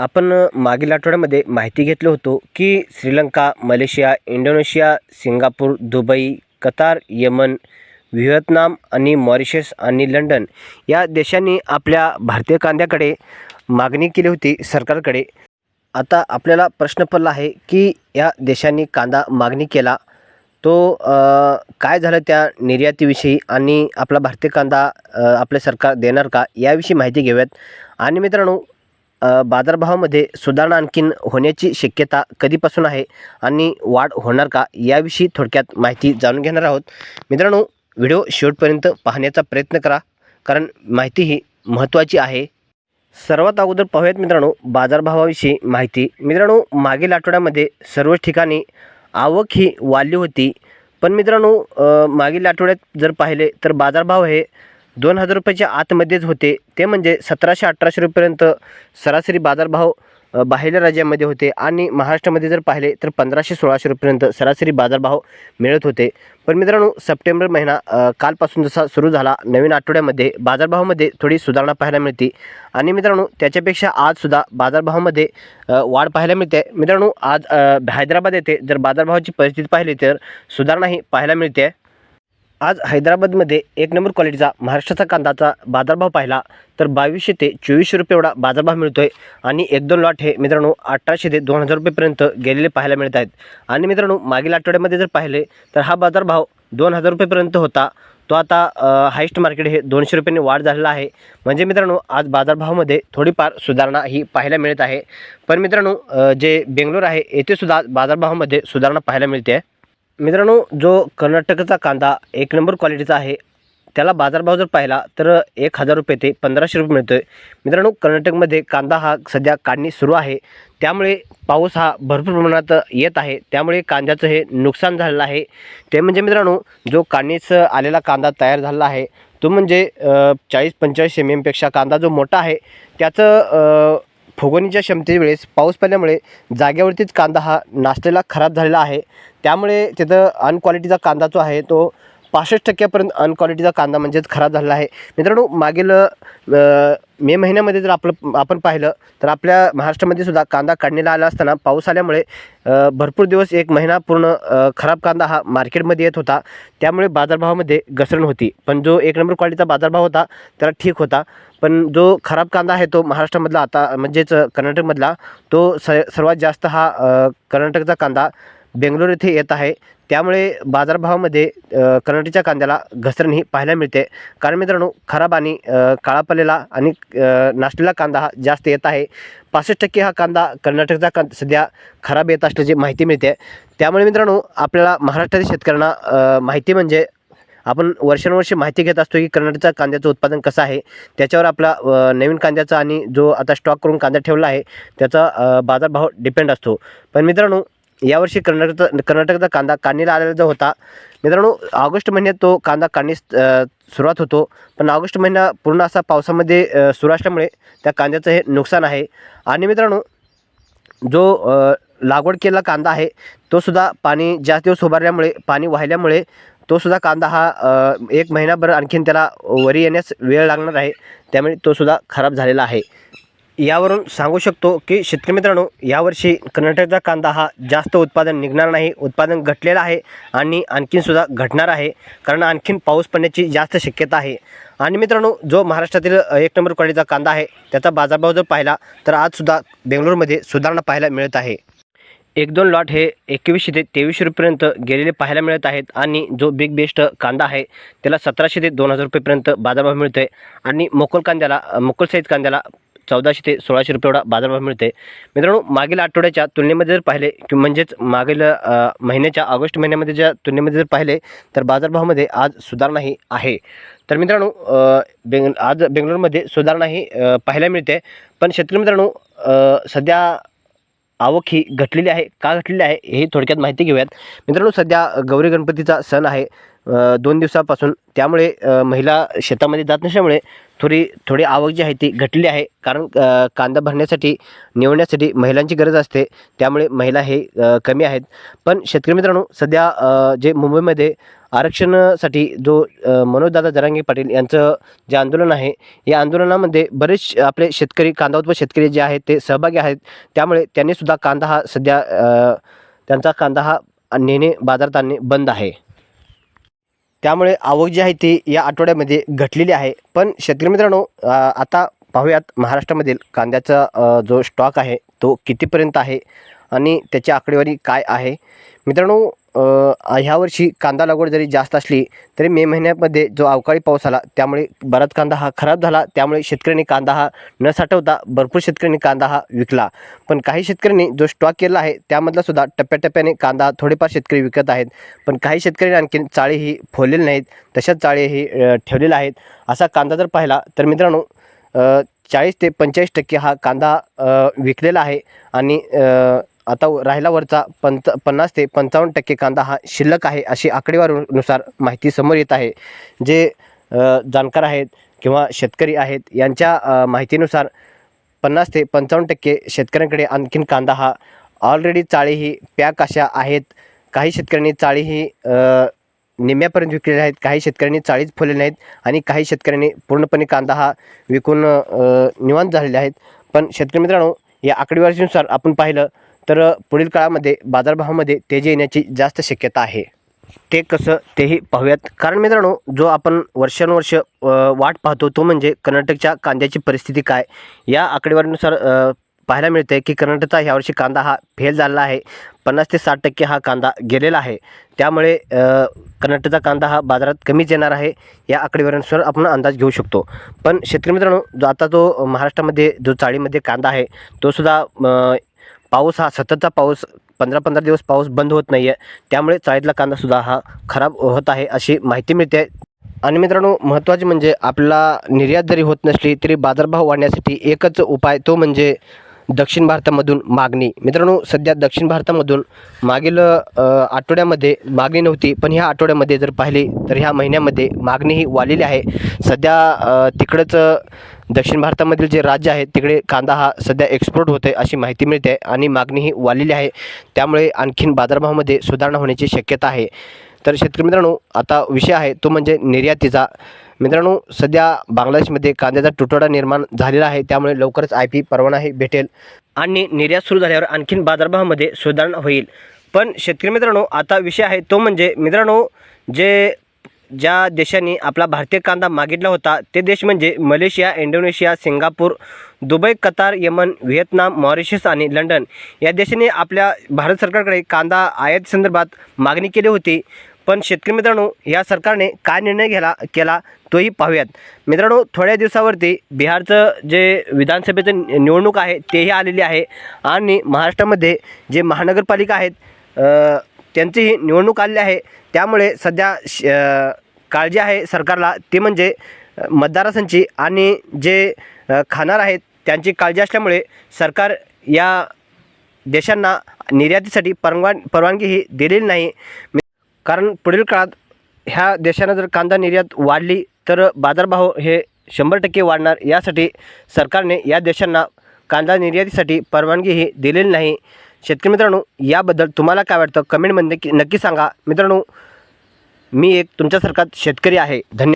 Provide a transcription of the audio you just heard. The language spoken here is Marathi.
आपण मागील आठवड्यामध्ये माहिती घेतलो होतो की Sri Lanka Malaysia Indonesia Singapore Dubai Qatar Yemen Vietnam आणि मॉरिशस आणि लंडन या देशांनी आपल्या भारतीय कांद्याकडे मागणी केली होती सरकारकडे. आता आपल्याला प्रश्न पडला आहे की या देशांनी कांदा मागणी केला. तो काय झालं त्या निर्यातीविषयी आणि आपला भारतीय कांदा आपले सरकार देणार का याविषयी माहिती घेऊयात. आणि मित्रांनो बाजारभावामध्ये सुधारणा आणखीन होण्याची शक्यता कधीपासून आहे आणि वाढ होणार का याविषयी थोडक्यात माहिती जाणून घेणार आहोत. मित्रांनो व्हिडिओ शेवटपर्यंत पाहण्याचा प्रयत्न करा कारण माहिती ही महत्त्वाची आहे. सर्वात अगोदर पाहूयात मित्रांनो बाजारभावाविषयी माहिती. मित्रांनो मागील आठवड्यामध्ये सर्व ठिकाणी आवक ही वाढली होती. पण मित्रांनो मागील आठवड्यात जर पाहिले तर बाजारभाव हे दोन हजार रुपयाच्या आतमध्येच होते. ते म्हणजे सतराशे अठराशे रुपयेपर्यंत सरासरी बाजारभाव बाहेरल्या राज्यामध्ये होते आणि महाराष्ट्रामध्ये जर पाहिले तर पंधराशे सोळाशे रुपयेपर्यंत सरासरी बाजारभाव मिळत होते. पण मित्रांनो सप्टेंबर महिना कालपासून जसा सुरू झाला नवीन आठवड्यामध्ये बाजारभावामध्ये थोडी सुधारणा पाहायला मिळते आणि मित्रांनो त्याच्यापेक्षा आजसुद्धा बाजारभावामध्ये वाढ पाहायला मिळते. मित्रांनो आज हैदराबाद येथे जर बाजारभावाची परिस्थिती पाहिली तर सुधारणाही पाहायला मिळते. आज हैदराबादमध्ये एक नंबर क्वालिटीचा महाराष्ट्राचा कांदाचा बाजारभाव पाहिला तर बावीसशे ते चोवीसशे रुपये एवढा बाजारभाव मिळतो आहे आणि एक दोन लॉट हे मित्रांनो अठराशे ते दोन हजार रुपयेपर्यंत गेलेले पाहायला मिळत आहेत. आणि मित्रांनो मागील आठवड्यामध्ये जर पाहिले तर हा बाजारभाव दोन हजार रुपयेपर्यंत होता. तो आता हायस्ट मार्केट हे दोनशे रुपयांनी वाढ झालेला आहे. म्हणजे मित्रांनो आज बाजारभावामध्ये थोडीफार सुधारणा ही पाहायला मिळत आहे. पण मित्रांनो जे बेंगलोर आहे येथे सुद्धा बाजारभावामध्ये सुधारणा पाहायला मिळते. आहे मित्रांनो जो कर्नाटकचा कांदा एक नंबर क्वालिटीचा आहे त्याला बाजारभाव जर पाहिला तर एक हजार रुपये ते पंधराशे रुपये मिळतो आहे मित्रांनो कर्नाटकमध्ये कांदा हा सध्या काढणी सुरू आहे. त्यामुळे पाऊस हा भरपूर प्रमाणात येत आहे. त्यामुळे कांद्याचं हे नुकसान झालेलं आहे. ते म्हणजे मित्रांनो जो काढणीस आलेला कांदा तयार झालेला आहे तो म्हणजे चाळीस पंचेचाळीस एम एमपेक्षा कांदा जो मोठा आहे त्याचं फुगवणीच्या क्षमतेवेळेस पाऊस पडल्यामुळे जागेवरतीच कांदा हा नाश्तेला खराब झालेला आहे. त्यामुळे तिथं अनक्वालिटीचा कांदा जो आहे तो पासष्ट टक्क्यापर्यंत अनक्वालिटीचा कांदा म्हणजेच खराब झालेला आहे. मित्रांनो मागील मे महिन्यामध्ये जर आपलं आपण पाहिलं तर आपल्या महाराष्ट्रामध्ये सुद्धा कांदा काढणीला आला असताना पाऊस आल्यामुळे भरपूर दिवस एक महिना पूर्ण खराब कांदा हा मार्केटमध्ये येत होता. त्यामुळे बाजारभावामध्ये घसरण होती. पण जो एक नंबर क्वालिटीचा बाजारभाव होता त्याला ठीक होता. पण जो खराब कांदा आहे तो महाराष्ट्रामधला आता म्हणजेच कर्नाटकमधला तो स सर्वात जास्त हा कर्नाटकचा कांदा बेंगलोर येथे येत आहे. त्यामुळे बाजारभावामध्ये कर्नाटकच्या कांद्याला घसरण ही पाहायला मिळते. कारण मित्रांनो खराब आणि काळा पडलेला आणि अ, नासलेला कांदा हा जास्त येत आहे. पासष्ट टक्के हा कांदा कर्नाटकचा कां सध्या खराब येत असल्याची माहिती मिळते. त्यामुळे मित्रांनो आपल्याला महाराष्ट्रातील शेतकऱ्यांना माहिती म्हणजे आपण वर्षानुवर्षे माहिती घेत असतो की कर्नाटकच्या कांद्याचं उत्पादन कसं आहे. त्याच्यावर आपला नवीन कांद्याचा आणि जो आता स्टॉक करून कांदा ठेवला आहे त्याचा बाजारभाव डिपेंड असतो. पण मित्रांनो यावर्षी कर्नाटकचा कर्नाटकचा कांदा काढणीला आलेला जो होता मित्रांनो ऑगस्ट महिन्यात तो कांदा काढणीस सुरुवात होतो. पण ऑगस्ट महिना पूर्ण असा पावसामध्ये सुरू असल्यामुळे त्या कांद्याचं हे नुकसान आहे. आणि मित्रांनो जो लागवड केलेला कांदा आहे तो सुद्धा पाणी जास्त दिवस उभारल्यामुळे पाणी वाहिल्यामुळे तोसुद्धा कांदा हा एक महिनाभर आणखीन त्याला वरी येण्यास वेळ लागणार आहे. त्यामुळे तो सुद्धा खराब झालेला आहे. यावरून सांगू शकतो की शेतकरी मित्रांनो यावर्षी कर्नाटकचा कांदा हा जास्त उत्पादन निघणार नाही. उत्पादन घटलेलं आहे आणि आणखीन सुद्धा घटणार आहे. कारण आणखीन पाऊस पडण्याची जास्त शक्यता आहे. आणि मित्रांनो जो महाराष्ट्रातील एक नंबर क्वालिटीचा कांदा आहे त्याचा बाजारभाव जर पाहिला तर आजसुद्धा बेंगलोरमध्ये सुधारणा पाहायला मिळत आहे. एक दोन लॉट हे एकवीसशे ते तेवीसशे रुपयेपर्यंत गेलेले पाहायला मिळत आहेत आणि जो बिग बेस्ट कांदा आहे त्याला सतराशे ते दोन हजार रुपयेपर्यंत बाजारभाव मिळतो आहे आणि मोकल कांद्याला मोकल साईज कांद्याला चौदाशे ते सोळाशे रुपये एवढा बाजारभाव मिळते. मित्रांनो मागील आठवड्याच्या तुलनेमध्ये जर पाहिले की म्हणजेच मागील महिन्याच्या ऑगस्ट महिन्यामध्ये ज्या तुलनेमध्ये जर पाहिले तर बाजारभावामध्ये आज सुधारणा ही आहे. तर मित्रांनो बेंग आज बेंगलोरमध्ये सुधारणा ही पाहायला मिळते. पण शेतकरी मित्रांनो सध्या आवक ही घटलेली आहे. का घटलेली आहे हे थोडक्यात माहिती घेऊयात. मित्रांनो सध्या गौरी गणपतीचा सण आहे. दोन दिवसापासून त्यामुळे महिला शेतामध्ये जात नसल्यामुळे थोडी थोडी आवक जी आहे ती घटली आहे. कारण कांदा भरण्यासाठी निवडण्यासाठी महिलांची गरज असते. त्यामुळे महिला हे कमी आहेत. पण शेतकरी मित्रांनो सध्या जे मुंबईमध्ये आरक्षणासाठी जो मनोजदादा जरांगे पाटील यांचं जे आंदोलन आहे या आंदोलनामध्ये बरेच आपले शेतकरी कांदा उत्पादक शेतकरी जे आहेत ते सहभागी आहेत. त्यामुळे त्यांनीसुद्धा कांदा हा सध्या त्यांचा कांदा हा नेणे बाजारात आणणे बंद आहे. त्यामुळे आवक जी आहे ती या आठवड्यामध्ये घटलेली आहे. पण शेतकरी मित्रांनो आता पाहूयात महाराष्ट्रामधील कांद्याचा जो स्टॉक आहे तो कितीपर्यंत आहे आणि त्याची आकडेवारी काय आहे. मित्रांनो ह्यावर्षी कांदा लागवड जरी जास्त असली तरी मे महिन्यामध्ये जो अवकाळी पाऊस आला त्यामुळे बराच कांदा हा खराब झाला. त्यामुळे शेतकऱ्यांनी कांदा हा न साठवता भरपूर शेतकऱ्यांनी कांदा हा विकला. पण काही शेतकऱ्यांनी जो स्टॉक केला आहे त्यामधला सुद्धा टप्प्याटप्प्याने कांदा थोडेफार शेतकरी विकत आहेत. पण काही शेतकऱ्यांनी आणखीन चाळीही फोडलेली नाहीत. तशाच चाळीही ठेवलेल्या आहेत. असा कांदा जर पाहिला तर मित्रांनो चाळीस ते पंचेचाळीस टक्के हा कांदा विकलेला आहे. आणि आता राहिला वरचा पंच पन्नास ते पंचावन्न टक्के कांदा हा शिल्लक आहे अशी आकडेवारीनुसार माहिती समोर येत आहे. जे जाणकार आहेत किंवा शेतकरी आहेत यांच्या माहितीनुसार पन्नास ते पंचावन्न टक्के शेतकऱ्यांकडे आणखीन कांदा हा ऑलरेडी चाळी ही पॅक अशा आहेत. काही शेतकऱ्यांनी चाळी ही निम्म्यापर्यंत विकलेल्या आहेत काही शेतकऱ्यांनी चाळीच फुललेले नाहीत आणि काही शेतकऱ्यांनी पूर्णपणे कांदा हा विकून निवांत झालेले आहेत. पण शेतकरी मित्रांनो या आकडेवारीनुसार आपण पाहिलं तर पुढील काळामध्ये बाजारभावामध्ये तेजी येण्याची जास्त शक्यता आहे. ते कसं तेही पाहूयात. कारण मित्रांनो जो आपण वर्षानुवर्ष वाट पाहतो तो म्हणजे कर्नाटकच्या कांद्याची परिस्थिती काय? या आकडेवारीनुसार पाहायला मिळते की कर्नाटकचा ह्यावर्षी कांदा हा फेल झालेला आहे. पन्नास ते साठ टक्के हा कांदा गेलेला आहे. त्यामुळे कर्नाटकचा कांदा हा बाजारात कमीच येणार आहे. या आकडेवारीनुसार आपण अंदाज घेऊ शकतो. पण शेतकरी मित्रांनो जो आता जो महाराष्ट्रामध्ये जो चाळीमध्ये कांदा आहे तोसुद्धा पाऊस हा सततचा पाऊस पंधरा पंधरा दिवस पाऊस बंद होत नाही आहे त्यामुळे चाळीतला कांदासुद्धा हा खराब होत आहे अशी माहिती मिळते. आणि मित्रांनो महत्त्वाचे म्हणजे आपला निर्यात जरी होत नसली तरी बाजारभाव वाढण्यासाठी एकच उपाय तो म्हणजे दक्षिण भारतामधून मागणी. मित्रांनो सध्या दक्षिण भारतामधून मागील आठवड्यामध्ये मागणी नव्हती पण ह्या आठवड्यामध्ये जर पाहिली तर ह्या महिन्यामध्ये मागणी ही वाढलेली आहे. सध्या तिकडंच दक्षिण भारतामधील जे राज्य आहे तिकडे कांदा हा सध्या एक्सपोर्ट होत आहे अशी माहिती मिळते आणि मागणी ही वाढलेली आहे. त्यामुळे आणखीन बाजारभावामध्ये सुधारणा होण्याची शक्यता आहे. तर शेतकरी मित्रांनो आता विषय आहे तो म्हणजे निर्यातीचा. मित्रांनो सध्या बांगलादेशमध्ये कांद्याचा तुटवडा निर्माण झालेला आहे. त्यामुळे लवकरच आय पी परवानाही भेटेल आणि निर्यात सुरू झाल्यावर आणखीन बाजारभावामध्ये सुधारणा होईल. पण शेतकरी मित्रांनो आता विषय आहे तो म्हणजे मित्रांनो जे ज्या देशांनी आपला भारतीय कांदा मागितला होता ते देश म्हणजे Malaysia Indonesia Singapore Dubai Qatar Yemen Vietnam Mauritius आणि लंडन. या देशांनी आपल्या भारत सरकारकडे कांदा आयात संदर्भात मागणी केली होती. पण शेतकरी मित्रांनो या सरकारने काय निर्णय घ्याला केला तोही पाहूयात. मित्रांनो थोड्या दिवसावरती बिहारचं जे विधानसभेचं निवडणूक आहे तेही आलेली आहे. आणि महाराष्ट्रामध्ये जे महानगरपालिका आहेत त्यांचीही निवडणूक आलेली आहे. त्यामुळे सध्या श काळजी आहे सरकारला. ते म्हणजे अ, मतदारांची आणि जे खाणार आहेत त्यांची काळजी असल्यामुळे सरकार या देशांना निर्यातीसाठी परवान परवानगी ही दिलेली नाही. कारण पुढील काळात ह्या देशानं जर कांदा निर्यात वाढली तर बाजारभाव हे शंभर टक्के वाढणार. यासाठी सरकारने या देशांना कांदा निर्यातीसाठी परवानगीही दिलेली नाही. शेतकरी मित्रांनो याबद्दल तुम्हाला काय वाटतं? कमेंटमध्ये नक्की नक्की सांगा. मित्रांनो मी एक तुमच्यासारखाच शेतकरी आहे. धन्यवाद